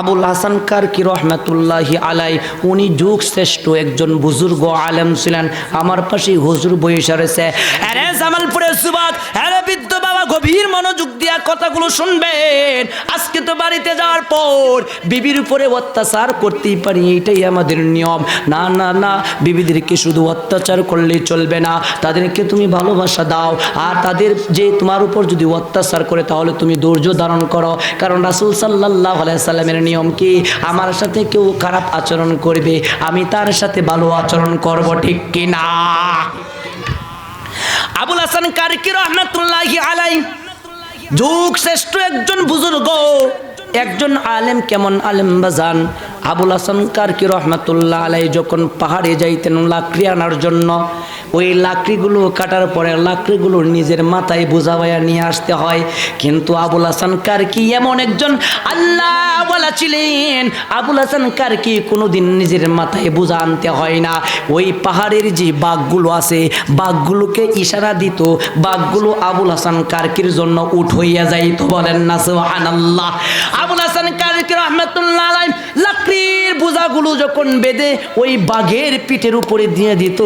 আবুল হাসান কারকি রহমাতুল্লাহি আলাই, উনি যুগ শ্রেষ্ঠ একজন বুজুর্গ আলেম ছিলেন। আমার পাশে হুজুর বয়স রয়েছে। আরে সুবাদ, আরে গভীর মনোযোগ দিয়া কথাগুলো শুনবেন। আজকে তো বাড়িতে যাওয়ার পর বিবির উপরে অত্যাচার করতেই পারি, এটাই আমাদের নিয়ম। না না না, বিবিদেরকে শুধু অত্যাচার করলেই চলবে না। তাদেরকে তুমি ভালোবাসা দাও। আর তাদের যে তোমার উপর যদি অত্যাচার করে, তাহলে তুমি ধৈর্য ধারণ করো। কারণ রাসুল সাল্লাহ সাল্লামের নিয়ম কি? আমার সাথে কেউ খারাপ আচরণ করবে, আমি তার সাথে ভালো আচরণ করব, ঠিক কিনা? আবুল হাসান কারকি রহমতুল্লাহ আলাই যুগ শ্রেষ্ঠ একজন বুজুর্গ একজন আলেম কেমন আলেম বাজান আবুল হাসান কারকি রহমতুল্লাহ আলাই যখন পাহাড়ে যাইতেন লাকড়ি আনার জন্য, ওই লাকড়িগুলো কাটার পরে লাকড়িগুলো নিজের মাথায় বোঝাবাইয়া নিয়ে আসতে হয়। কিন্তু আবুল হাসান কারকি এমন একজন আল্লাহ বলা ছিলেন। আবুল হাসান কারকি কোনোদিন নিজের মাথায় বোঝা আনতে হয় না। ওই পাহাড়ের যে বাঘগুলো আছে, বাঘগুলোকে ইশারা দিত, বাঘগুলো আবুল হাসান কারকির জন্য উঠ হইয়া যাইতো। বলেন না সোহান আল্লাহ আবুল হাসান কারকি রহমাতুল্লাহ আলাইহি লাকড়ির বোঝাগুলো যখন বেঁধে ওই বাঘের পিঠের উপরে দিয়ে দিত,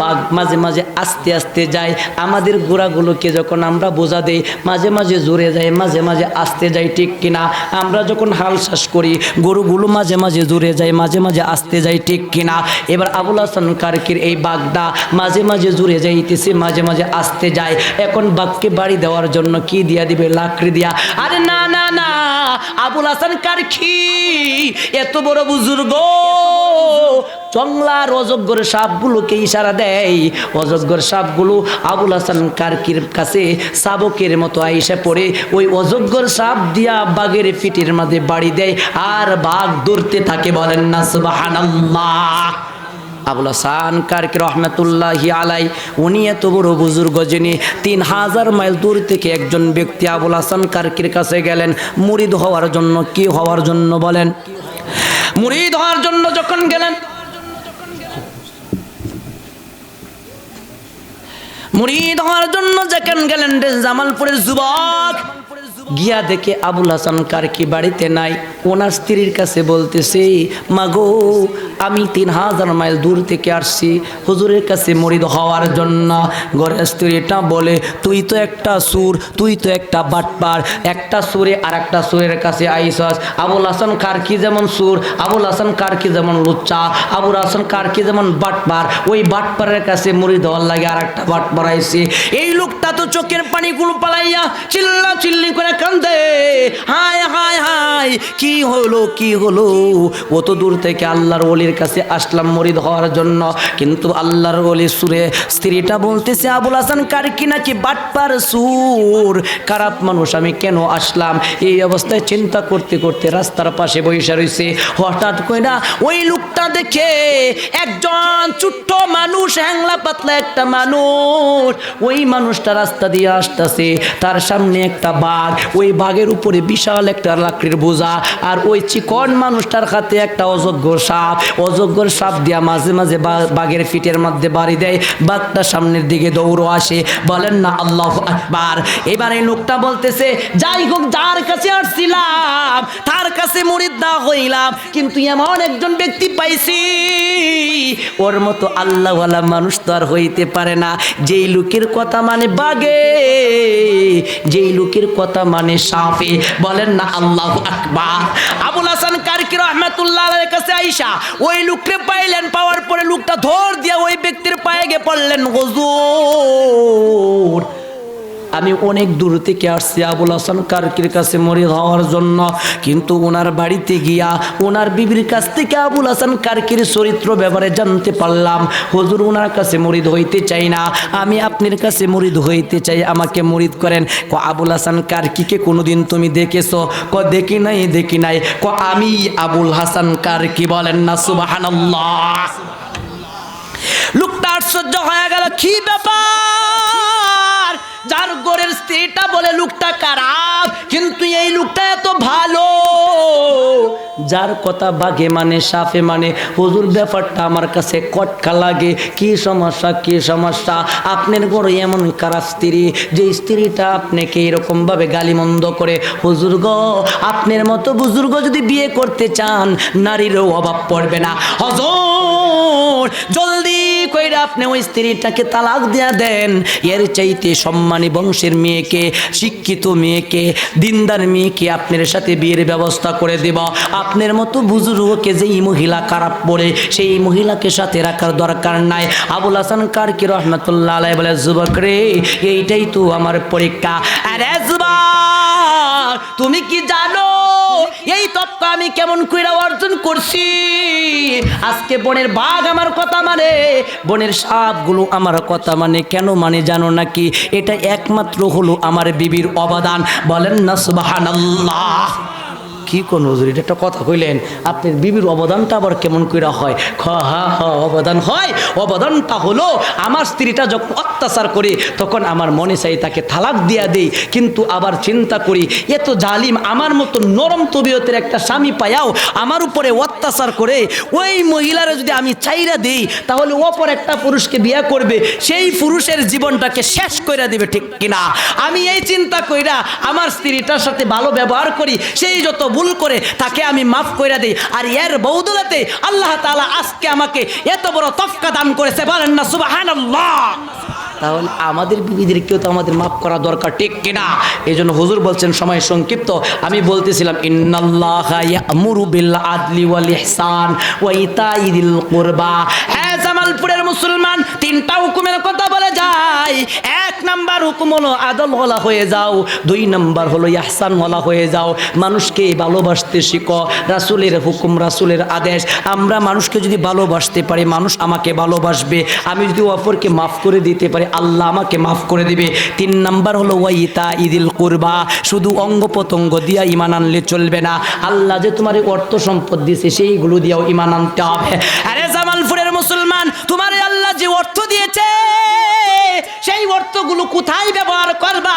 বাঘ মাঝে মাঝে আস্তে আস্তে যায়। আমাদের গোড়াগুলোকে যখন আমরা বোঝা দেই, মাঝে মাঝে জোরে যায়, মাঝে মাঝে আস্তে যায়, ঠিক কিনা? আমরা যখন হাল চাষ করি, গরুগুলো মাঝে মাঝে জোরে যায়, মাঝে মাঝে আস্তে যায়, ঠিক কিনা? এবার আবুল হাসান কারকির এই বাঘটা মাঝে মাঝে জুড়ে যাইতেছে, মাঝে মাঝে আসতে যায়। এখন বাঘকে বাড়ি দেওয়ার জন্য কি দিয়া দিবে? লাকড়ি দিয়া। আরে না না না। আবুল হাসান কারখি এত বড় বুজুর্গ। চংলার অযোগ্যর সাপগুলোকে ইশারা দেয়। অযোগ্যর সাপগুলো আবুল হাসান কারকির কাছে শাবকের মতো আইসা পড়ে। ওই অযোগ্যর সাপ দিয়া বাঘের পিঠের মাঝে বাড়ি দেয়। আর বাঘ দৌড়তে থাকে বলেন না, সুবহানাল্লাহ। আবুল হাসান কারকি রহমতুল্লাহি আলাই উনি এত বড় বুজুর্গ যিনি তিন হাজার মাইল দূর থেকে একজন ব্যক্তি আবুল হাসান কারকির কাছে গেলেন, মুরিদ হওয়ার জন্য কি হওয়ার জন্য বলেন? মুরিদ হওয়ার জন্য যখন গেলেন, মুরিদ হওয়ার জন্য যখন গেলেন জামালপুরের যুবক, গিয়া দেখে আবুল হাসান কারকি বাড়িতে নাই। ওনার স্ত্রীর কাছে বলতেছে, মাগো, আমি তিন হাজার মাইল দূর থেকে আসছি, হুজুরের কাছে মরিদ হওয়ার জন্য। ঘরের স্ত্রীটা বলে, তুই তো একটা সুর, তুই তো একটা বাটপার, একটা সুরে আর একটা সুরের কাছে আইসস। আবুল হাসান কারকি যেমন সুর, আবুল হাসান কারকি যেমন লুচ্চা, আবুল হাসান কারকি যেমন বাটপার, ওই বাটপারের কাছে মুড়ি দেওয়ার লাগে আর একটা বাটপার আইসি। এই লোকটা তো চোখের পানিগুলো পালাইয়া চিল্লা চিল্লি করে কান্দে, হায় হায় হায়, কি হলো, কি হলো? অত দূর থেকে আল্লাহর ওলির কাছে আসলাম মরিদ হওয়ার জন্য। কিন্তু আল্লাহর ওলি সুরে, স্ত্রীটা বলতেছে, আবুল হাসান, কার কি নাকি বাটপার সুর? খারাপ মানুষ, আমি কেন আসলাম? এই অবস্থায় চিন্তা করতে করতে রাস্তার পাশে বসে রয়েছে হঠাৎ কইরা ওই লোকটা দেখে একজন ছোট্ট মানুষ, হ্যাংলা পাতলা একটা মানুষ। ওই মানুষটা রাস্তা দিয়ে আসতেছে। তার সামনে একটা বাঘ, ওই বাঘের উপরে বিশাল একটা লাকড়ির বোঝা। আর ওই চিকন মানুষটার হাতে একটা অযোগ্য সাপ অযোগ্যর সাপ দিয়া মাঝে মাঝে বাঘের পিঠের মধ্যে বাড়ি দেয়, বাঘটা সামনের দিকে দৌড়ো আসে, বলেন না, আল্লাহ আকবার। এবার লোকটা বলতেছে, যাই হোক, যার কাছে আসছিলাম, তার কাছে মুরিদা হইলাম, কিন্তু এমন একজন ব্যক্তি পাইছি, ওর মতো আল্লাহওয়ালা মানুষ তো আর হইতে পারে না। যেই লোকের কথা মানে বাগে যেই লোকের কথা মানে সাপে, বলেন না, আল্লাহ আকবার। আবুল হাসান কারকি রহমাতুল্লাহ আলের কাছে আইসা, ওই লোককে পাইলেন, পাওয়ার পরে লোকটা ধর দিয়ে ওই ব্যক্তির পায়ে গিয়ে পড়লেন, হুজুর। আমি অনেক দূর থেকে আসছি আবুল হাসান কারকির কাছে মরিদ হওয়ার জন্য। কিন্তু ওনার বাড়িতে গিয়া ওনার বিবির কাছ থেকে আবুল হাসান কারকির চরিত্র ব্যাপারে জানতে পারলাম। হুজুর ওনার কাছে মরিদ হইতে চাই না। আমি আপনার কাছে মরিদ হইতে চাই, আমাকে মরিদ করেন। ক আবুল হাসান কারকিকে কোনোদিন তুমি দেখেছ? ক দেখি নাই দেখি নাই। ক আমি আবুল হাসান কারকি বলেন না, সুবহানাল্লাহ। লোকটা আশ্চর্য হয়ে গেল, কি ব্যাপার? যার গোরের স্ত্রীটা বলে, লোকটা খারাপ, কিন্তু এই লোকটা এত ভালো। যার কথা বাঘে মানে সাফে মানে হুজুর, ব্যাপারটা আমার কাছে কটকা লাগে। কি সমস্যা কি সমস্যা? আপনার ঘরে এমন কারা স্ত্রী? যে স্ত্রীটা আপনাকে এরকমভাবে গালিমন্দ করে। হুজুর গো, আপনার মতো বুজুর্গ যদি বিয়ে করতে চান, নারীরও অভাব পড়বে না। হজর আপনি ওই স্ত্রীটাকে তালাক দিয়া দেন। এর চাইতে সম্মানী বংশের মেয়েকে, শিক্ষিত মেয়েকে, দিনদার মেয়েকে আপনার সাথে বিয়ের ব্যবস্থা করে দেব। আপনার মতো বুজুর্গকে যেই মহিলা খারাপ পড়ে সেই মহিলাকে সাথে রাখার দরকার নাই। আবুল হাসান কারকি রহমতুল্লাহ বলে, যুবক রে, এইটাই তো আমার পরীক্ষা। আরে যুবক! তুমি কি জানো? এই তত্ত্ব আমি কেমন কইরা অর্জন করছি? আজকে বনের বাঘ আমার কথা মানে বনের সাপগুলো আমার কথা মানে। কেন মানে জানো নাকি? এটা একমাত্র হলো আমার বিবির অবদান। বলেন না, সুবহানাল্লাহ। কি কোন হুজুর এটা একটা কথা কইলেন। আপনার বিবির অবদানটা আবার কেমন কইরা হয়? খ, হা, হ, অবদান হয়। অবদানটা হলো আমার স্ত্রীটা যখন অত্যাচার করে, তখন আমার মনে চাই তাকে তালাক দিয়া দেই। কিন্তু আবার চিন্তা করি, এত জালিম, আমার মতো নরম তবিয়তের একটা স্বামী পায়াও আমার উপরে অত্যাচার করে, ওই মহিলারা যদি আমি চাইরা দেই, তাহলে অপর একটা পুরুষকে বিয়া করবে, সেই পুরুষের জীবনটাকে শেষ করে দিবে, ঠিক কিনা? আমি এই চিন্তা কইরা আমার স্ত্রীটার সাথে ভালো ব্যবহার করি, সেই যত ভুল করে তাকে আমি মাফ করে দিই। আর এর বৌদলাতে আল্লাহ তাআলা আজকে আমাকে এত বড় তফকা দান করেছে, বলেন না, সুবহানাল্লাহ। তাহলে আমাদের বিবিদেরকেও তো আমাদের মাফ করা দরকার, ঠিক কিনা? এই জন্য হুজুর বলছেন, সময় সংক্ষিপ্ত। আমি বলতেছিলাম, ইন্নাল্লাহ ইয়ামুরু বিল আদলি ওয়াল ইহসান ওয়া ইতাইদিল কুরবা। জামালপুরের মুসলমান, তিনটা হুকুমের কথা বলে যায়। এক নাম্বার হুকুম হলো আদল ওয়ালা হয়ে যাও, দুই নাম্বার হলো ইহসান ওয়ালা হয়ে যাও। মানুষকে ভালোবাসতে শিখো, রাসূলের হুকুম, রাসূলের আদেশ। আমরা মানুষকে যদি ভালোবাসতে পারি, মানুষ আমাকে ভালোবাসবে। আমি যদি অপরকে মাফ করে দিতে পারি, আল্লাহ আমাকে মাফ করে দিবে। তিন নাম্বার হলো ওয়াইতা ইদিল কুরবা, শুধু অঙ্গ প্রত্যঙ্গ দিয়া ইমান আনলে চলবে না। আল্লাহ যে তোমার অর্থ সম্পদ দিয়েছে, সেইগুলো দিয়েও ইমান আনতে হবে। অর্থ দিয়েছে। সেই অর্থগুলো কোথায় ব্যবহার করবা?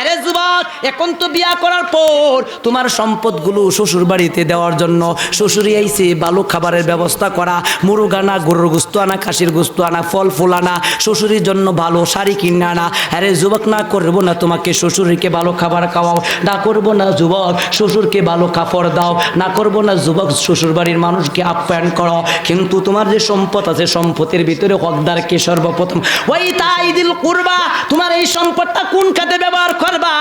আরে যুবক, এখন তো বিয়া করার পর তোমার সম্পদগুলো শ্বশুর বাড়িতে দেওয়ার জন্য শ্বশুরি আইসে ভালো খাবারের ব্যবস্থা করা, মুরগ আনা, গরুর গুস্ত আনা, খাসির গুস্ত আনা, ফল, ফুল আনা, শ্বশুরের জন্য ভালো শাড়ি কিনে আনা। আরে যুবক, না করব না তোমাকে শ্বশুরকে ভালো খাবার খাওয়াও, না করব না যুবক শ্বশুরকে ভালো কাপড় দাও, না করব না যুবক শ্বশুর বাড়ির মানুষকে আপ্যায়ন করো। কিন্তু তোমার যে সম্পদ আছে, সম্পদের ভিতরে হকদারকে সর্বপ্রথম? ওই তাই করবা, তোমার এই সম্পদটা কোন খাতে ব্যবহার করবা?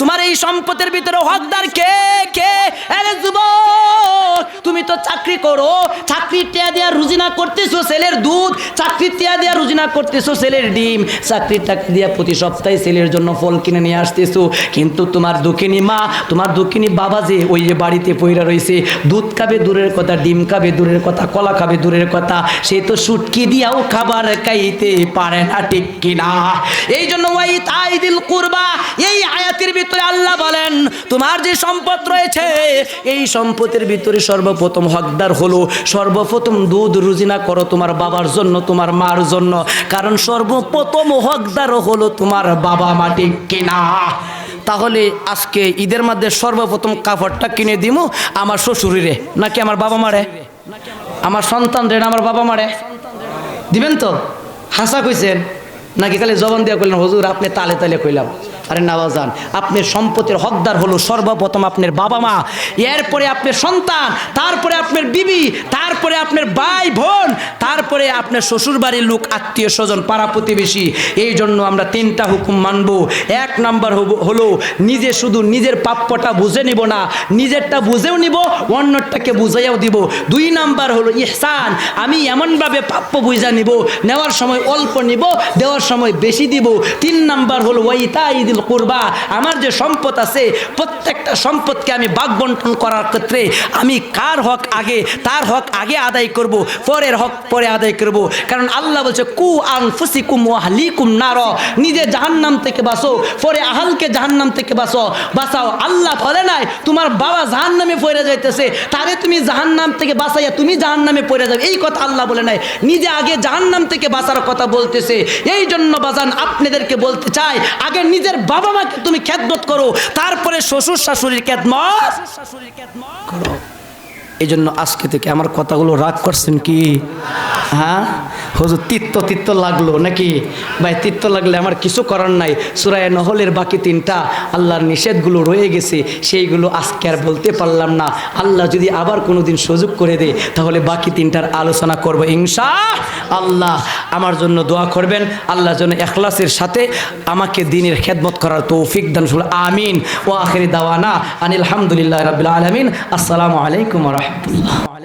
তোমার এই সম্পদের ভিতরে হকদার কে? কে? আরে তুমি তো চাকরি করো, চাকরি টিয়া রুজিনা করতেছো ছেলের দুধ, চাকরি টিয়া রুজিনা করতেছো ছেলের ডিম চাকরির টাকা দিয়া প্রতি সপ্তাহে ছেলের জন্য ফল কিনে নিয়ে আসতেছো। কিন্তু তোমার দুঃখিনী মা, তোমার দুঃখিনী বাবা যে ওই যে বাড়িতে পইরা রয়েছে দুধ খাবে দূরের কথা, ডিম খাবে দূরের কথা, কলা খাবে দূরের কথা, সে তো সুটকি দিয়াও খাবার খাইতে পারে না, ঠিক কিনা? এই জন্য ওই তাই দিল কুরবা, এই আয়াতের ভিতরে আল্লাহ বলেন, তোমার যে সম্পদ রয়েছে, এই সম্পদের ভিতরে সর্বপ্রথম হকদার হলো। সর্বপ্রথম দুধ রুজিনা করো তোমার বাবার জন্য, তোমার মার জন্য। কারণ সর্বপ্রথম হকদার হলো তোমার বাবা মা, ঠিক কিনা? তাহলে আজকে ঈদের মধ্যে সর্বপ্রথম কাপড়টা কিনে দিমু আমার শ্বশুরিরে, নাকি আমার বাবা মারে? আমার সন্তান রে আমার বাবা মারে? দিবেন তো? হাসা কইছেন? নাকি খালি জবান দিয়া কইলেন হজুর আপনি তালে তালে কইলাম। আরে নাবাজান আপনার সম্পত্তির হকদার হলো সর্বপ্রথম আপনার বাবা মা, এরপরে আপনার সন্তান, তারপরে আপনার বিবি, তারপরে আপনার ভাই বোন, তারপরে আপনার শ্বশুর বাড়ির লোক, আত্মীয় স্বজন, পাড়া প্রতিবেশী। এই জন্য আমরা তিনটা হুকুম মানব। এক নাম্বার হলো নিজে শুধু নিজের প্রাপ্যটা বুঝে নিব না, নিজেরটা বুঝেও নিব, অন্যটাকে বুঝাইয়াও দিব। দুই নাম্বার হলো ইহসান, আমি এমনভাবে প্রাপ্য বুঝা নিব, নেওয়ার সময় অল্প নিব, দেওয়ার সময় বেশি দিব। তিন নাম্বার হলো ওইতা ঈদুল কুরবা আমার যে সম্পদ আছে, প্রত্যেকটা সম্পদকে আমি বাগ বন্টন করার ক্ষেত্রে আমি কার হক আগে, তার হক আগে আদায় করব, পরের হক পরে আদায় করব। কারণ আল্লাহ বলছে, কু আং ফুসিকুম ওয়াহলিকুম নার নিজে জাহান্নাম থেকে বাঁচো, পরে আহালকে জাহান্নাম থেকে বাঁচো, বাঁচাও। আল্লাহ বলে নাই, তোমার বাবা জাহান্নামে পড়ে যাইতেছে, তারে তুমি জাহান্নাম থেকে বাঁচাইয়া তুমি জাহান্নামে পড়ে যাবে। এই কথা আল্লাহ বলে নাই, নিজে আগে জাহান্নাম থেকে বাঁচার কথা বলতেছে। এই জন্য বাজান, আপনাদেরকে বলতে চাই, আগে নিজের বাবা মাকে তুমি খেদমত করো তারপরে শ্বশুর শাশুড়ির খেদমত করো। এই জন্য আজকে থেকে আমার কথাগুলো রাগ করছেন কি? হ্যাঁ? হুজুর, তিত্ত তিত্ত লাগল নাকি? ভাই, তিত্ত লাগলে আমার কিছু করার নাই। সুরায় নহলের বাকি তিনটা আল্লাহর নিষেধগুলো রয়ে গেছে, সেইগুলো আজকে আর বলতে পারলাম না। আল্লাহ যদি আবার কোনো দিন সুযোগ করে দেয়, তাহলে বাকি তিনটার আলোচনা করব ইংসা আল্লাহ। আমার জন্য দোয়া করবেন, আল্লাহ যেন এখলাসের সাথে আমাকে দিনের খেদমত করার তৌফিক দান শুরু আমিন। ও আখেরি দাওয়ানা আনিল হামদুলিল্লাহ রাবিল আলমিন। আসসালামু আলাইকুম রহমতুল্লাহ। আলাইকুম